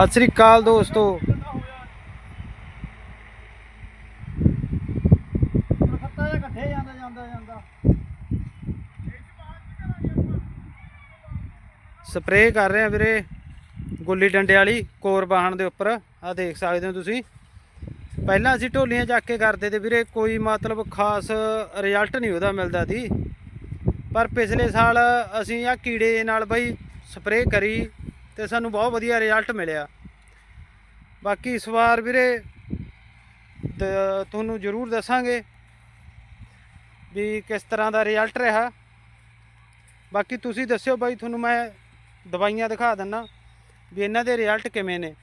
ਸਤਿ ਸ੍ਰੀ ਅਕਾਲ ਦੋਸਤੋ। ਸਪਰੇਅ ਕਰ ਰਹੇ ਆ ਵੀਰੇ ਗੁੱਲੀ ਡੰਡੇ ਵਾਲੀ ਕੋਰ ਬਾਹਣ ਦੇ ਉੱਪਰ। ਆ ਦੇਖ ਸਕਦੇ ਹੋ ਤੁਸੀਂ। ਪਹਿਲਾਂ ਅਸੀਂ ਢੋਲੀਆਂ ਚੱਕ ਕੇ ਕਰਦੇ ਤੇ ਵੀਰੇ ਕੋਈ ਮਤਲਬ ਖਾਸ ਰਿਜ਼ਲਟ ਨਹੀਂ ਉਹਦਾ ਮਿਲਦਾ ਸੀ। ਪਰ ਪਿਛਲੇ ਸਾਲ ਅਸੀਂ ਆ ਕੀੜੇ ਨਾਲ ਬਈ ਸਪਰੇਅ ਕਰੀ। ਤੇ ਸਾਨੂੰ ਬਹੁਤ ਵਧੀਆ ਰਿਜ਼ਲਟ ਮਿਲਿਆ। ਬਾਕੀ ਇਸ ਵਾਰ ਵੀਰੇ ਤੁਹਾਨੂੰ ਜ਼ਰੂਰ ਦੱਸਾਂਗੇ ਵੀ ਕਿਸ ਤਰ੍ਹਾਂ ਦਾ ਰਿਜ਼ਲਟ ਰਿਹਾ। ਬਾਕੀ ਤੁਸੀਂ ਦੱਸਿਓ ਬਾਈ, ਤੁਹਾਨੂੰ ਮੈਂ ਦਵਾਈਆਂ ਦਿਖਾ ਦਿੰਨਾ ਵੀ ਇਹਨਾਂ ਦੇ ਰਿਜ਼ਲਟ ਕਿਵੇਂ ਨੇ।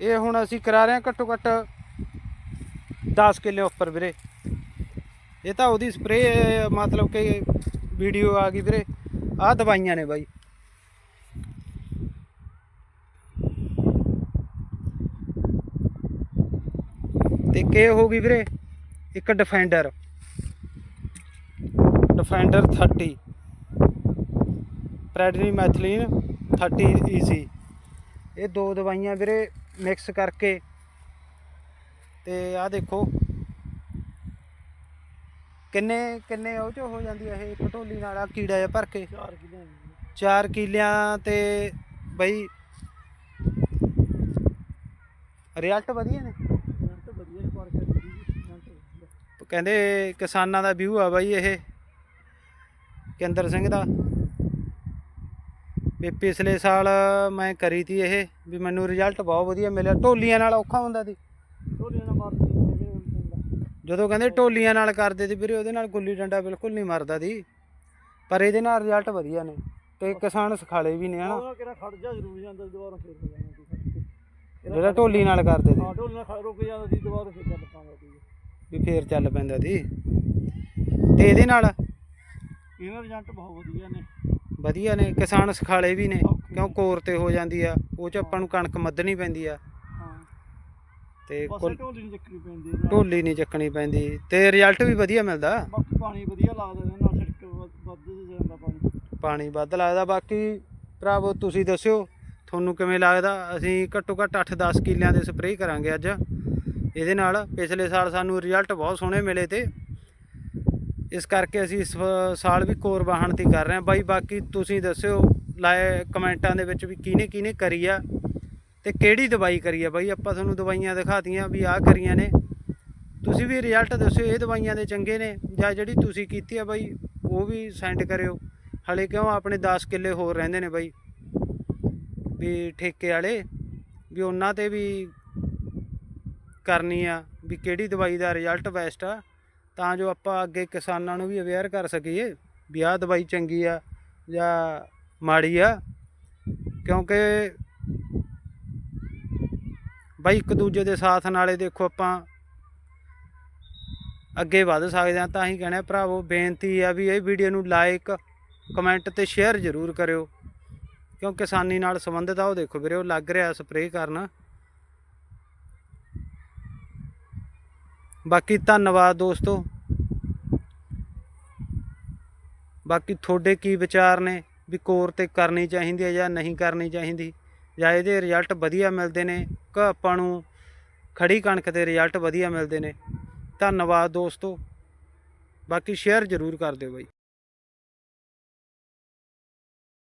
ਇਹ ਹੁਣ ਅਸੀਂ ਕਰਾ ਰਹੇ ਹਾਂ ਘੱਟੋ ਘੱਟ 10 ਕਿੱਲੇ ਉੱਪਰ ਵੀਰੇ। ਇਹ ਤਾਂ ਉਹਦੀ ਸਪਰੇਅ ਮਤਲਬ ਕਿ ਵੀਡੀਓ ਆ ਗਈ ਵੀਰੇ। ਆਹ ਦਵਾਈਆਂ ਨੇ ਬਾਈ। ਤੇ ਕੇ ਹੋ ਗਈ ਵੀਰੇ, ਇੱਕ ਡਿਫੈਂਡਰ ਡਿਫੈਂਡਰ 30 ਪ੍ਰੈਡਨੀ ਮੈਥਲੀਨ 30 ਈਸੀ ਇਹ ਦੋ ਦਵਾਈਆਂ ਵੀਰੇ ਮਿਕਸ ਕਰਕੇ। ਤੇ ਆਹ ਦੇਖੋ ਕਿੰਨੇ ਕਿੰਨੇ ਉਹ ਚ ਹੋ ਜਾਂਦੀ ਹੈ ਇਹ ਪਟੋਲੀ ਨਾਲ ਆ ਕੀੜਾ ਜਿਹਾ ਭਰ ਕੇ? ਚਾਰ ਕਿਲੇ 4 ਕਿੱਲਿਆਂ ਤੇ ਬਈ ਰਿਜ਼ਲਟ ਵਧੀਆ ਨੇ? ਜੰਟ ਵਧੀਆ ਪਰ ਕਹਿੰਦੇ ਕਿਸਾਨਾਂ ਦਾ ਵਿਊ ਆ ਬਾਈ ਇਹ। ਕੇਂਦਰ ਸਿੰਘ ਦਾ। ਵੀ ਪਿਛਲੇ ਸਾਲ ਮੈਂ ਕਰੀ ਤੀ ਇਹ ਵੀ ਮੈਨੂੰ ਰਿਜ਼ਲਟ ਬਹੁਤ ਵਧੀਆ ਮਿਲਿਆ। ਢੋਲੀਆਂ ਨਾਲ ਔਖਾ ਹੁੰਦਾ ਸੀ। ਢੋਲੀਆਂ ਨਾਲ ਮਾਰ ਦਿੰਦੇ ਨੇ ਵੀਰੇ ਜਦੋਂ ਕਹਿੰਦੇ ਢੋਲੀਆਂ ਨਾਲ ਕਰਦੇ ਤੇ ਵੀਰੇ ਉਹਦੇ ਨਾਲ ਗੁੱਲੀ ਡੰਡਾ ਬਿਲਕੁਲ ਨਹੀਂ ਮਰਦਾ ਦੀ ਪਰ ਇਹਦੇ ਨਾਲ ਰਿਜ਼ਲਟ ਵਧੀਆ ਨੇ ਤੇ ਕਿਸਾਨ ਸਖਾਲੇ ਵੀ ਨੇ ਹਨਾ? ਉਹ ਕਿਹੜਾ ਖੜ ਜਾ ਜ਼ਰੂਰ ਜਾਂਦਾ ਸੀ, ਦੁਬਾਰਾ ਫੇਰ ਜਾਣਾ ਸੀ। ਜਿਹੜਾ ਢੋਲੀ ਨਾਲ ਕਰਦੇ ਹਾਂ ਸੀ ਢੋਲੀ ਨਾਲ ਖੜ- ਰੁਕ ਜਾਂਦਾ ਸੀ ਦੁਬਾਰਾ ਫੇਰ ਚੱਲ ਪਾਉਂਦਾ ਸੀ। ਵੀ ਫੇਰ ਚੱਲ ਪੈਂਦਾ ਸੀ। ਤੇ ਇਹਦੇ ਨਾਲ ਇਹਨਾਂ ਦੇ ਜੰਟ ਬਹੁਤ ਵਧੀਆ ਨੇ। ਵਧੀਆ ਨੇ ਕਿਸਾਨ ਸਖਾਲੇ ਵੀ ਨੇ ਕਿਉਂ ਕੋਰ ਤੇ ਹੋ ਜਾਂਦੀ ਆ ਉਹ ਚ ਆਪਾਂ ਨੂੰ ਕਣਕ ਮੱਧਣੀ ਪੈਂਦੀ ਆ। ਤੇ ਕੁੱਲ- ਢੋਲੀ ਨਹੀਂ ਚੱਕਣੀ ਪੈਂਦੀ ਇਹਦੇ ਨਾਲ। ਢੋਲੀ ਨਹੀਂ ਚੱਕਣੀ ਪੈਂਦੀ। ਤੇ ਰਿਜ਼ਲਟ ਵੀ ਵਧੀਆ ਮਿਲਦਾ। ਬਾਕੀ ਪਾਣੀ ਵਧੀਆ ਲੱਗਦਾ ਇਹਦੇ ਨਾਲ ਛਿੜਕ ਵੱਧ- ਵੱਧ ਜਾਂਦਾ ਪਾਣੀ। ਪਾਣੀ ਵੱਧ ਲੱਗਦਾ। ਬਾਕੀ ਭਰਾਵੋ ਤੁਸੀਂ ਦੱਸਿਓ ਤੁਹਾਨੂੰ ਕਿਵੇਂ ਲੱਗਦਾ? ਅਸੀਂ ਘੱਟੋ ਘੱਟ 8-10 ਕਿੱਲਿਆਂ ਦੇ ਸਪਰੇਅ ਕਰਾਂਗੇ ਅੱਜ। ਇਹਦੇ ਨਾਲ ਪਿਛਲੇ ਸਾਲ ਸਾਨੂੰ ਰਿਜ਼ਲਟ ਬਹੁਤ ਸੋਹਣੇ ਮਿਲੇ ਤੇ। ਇਸ ਕਰਕੇ ਅਸੀਂ ਇਸ ਵ- ਸਾਲ ਵੀ ਕੋਰ ਵਾਹਣ ਦੀ ਕਰ ਰਹੇ ਹਾਂ। ਬਾਈ ਬਾਕੀ ਤੁਸੀਂ ਦੱਸਿਓ ਲਾਏ ਕਮੈਂਟਾਂ ਦੇ ਵਿੱਚ ਵੀ ਕਿਹਨੇ ਕਿਹਨੇ ਕਰੀ ਆ। ਤੇ ਕਿਹੜੀ ਦਵਾਈ ਕਰੀ ਆ ਬਾਈ? ਆਪਾਂ ਤੁਹਾਨੂੰ ਦਵਾਈਆਂ ਦਿਖਾਤੀਆਂ ਵੀ ਆਹ ਕਰੀਆਂ ਨੇ। ਤੁਸੀਂ ਵੀ ਰਿਜ਼ਲਟ ਦੱਸਿਓ, ਇਹ ਦਵਾਈਆਂ ਦੇ ਚੰਗੇ ਨੇ ਜਾਂ ਜਿਹੜੀ ਤੁਸੀਂ ਕੀਤੀ ਆ ਬਾਈ, ਉਹ ਵੀ ਸੈਂਡ ਕਰਿਓ। ਹਲੇ ਕਿਉਂ ਆਪਣੇ 10 ਕਿੱਲੇ ਹੋਰ ਰਹਿੰਦੇ ਨੇ ਬਾਈ? ਵੀ ਠੇਕੇ ਵਾਲੇ, ਵੀ ਉਹਨਾਂ ਤੇ ਵੀ ਕਰਨੀ ਆ ਵੀ ਕਿਹੜੀ ਦਵਾਈ ਦਾ ਰਿਜ਼ਲਟ ਬੈਸਟ ਆ, ਤਾਂ ਜੋ ਆਪਾਂ ਅੱਗੇ ਕਿਸਾਨਾਂ ਨੂੰ ਵੀ ਅਵੇਅਰ ਕਰ ਸਕੀਏ ਵੀ ਆਹ ਦਵਾਈ ਚੰਗੀ ਆ ਜਾਂ ਮਾੜੀ ਆ। ਕਿਉਂਕਿ ਬਾਈ, ਇੱਕ ਦੂਜੇ ਦੇ ਸਾਥ ਨਾਲੇ ਦੇਖੋ ਆਪਾਂ ਅੱਗੇ ਵਧ ਸਕਦੇ ਹਾਂ, ਤਾਂ ਹੀ ਕਹਿਣਾ ਭਰਾਵੋ, ਬੇਨਤੀ ਆ ਵੀ ਇਹ ਵੀਡੀਓ ਨੂੰ ਲਾਈਕ ਕਮੈਂਟ ਤੇ ਸ਼ੇਅਰ ਜ਼ਰੂਰ ਕਰਿਓ। ਕਿਉਂ ਕਿਸਾਨੀ ਨਾਲ ਸੰਬੰਧਿਤ ਆ, ਉਹ ਦੇਖੋ ਵੀਰੇ, ਉਹ ਲੱਗ ਰਿਹਾ ਸਪਰੇਅ ਕਰਨ। ਬਾਕੀ ਧੰਨਵਾਦ ਦੋਸਤੋ। ਬਾਕੀ ਤੁਹਾਡੇ ਕੀ ਵਿਚਾਰ ਨੇ, ਵੀ ਕੋਰ ਤੇ ਕਰਨੀ ਚਾਹੀਦੀ ਹੈ ਜਾਂ ਨਹੀਂ ਕਰਨੀ ਚਾਹੀਦੀ? ਜਾਂ ਇਹਦੇ ਰਿਜ਼ਲਟ ਵਧੀਆ ਮਿਲਦੇ ਨੇ, ਕਿ ਆਪਾਂ ਨੂੰ ਖੜੀ ਕਣਕ ਦੇ ਰਿਜ਼ਲਟ ਵਧੀਆ ਮਿਲਦੇ ਨੇ। ਧੰਨਵਾਦ ਦੋਸਤੋ। ਬਾਕੀ ਸ਼ੇਅਰ ਜ਼ਰੂਰ ਕਰ ਦਿਓ ਬਾਈ।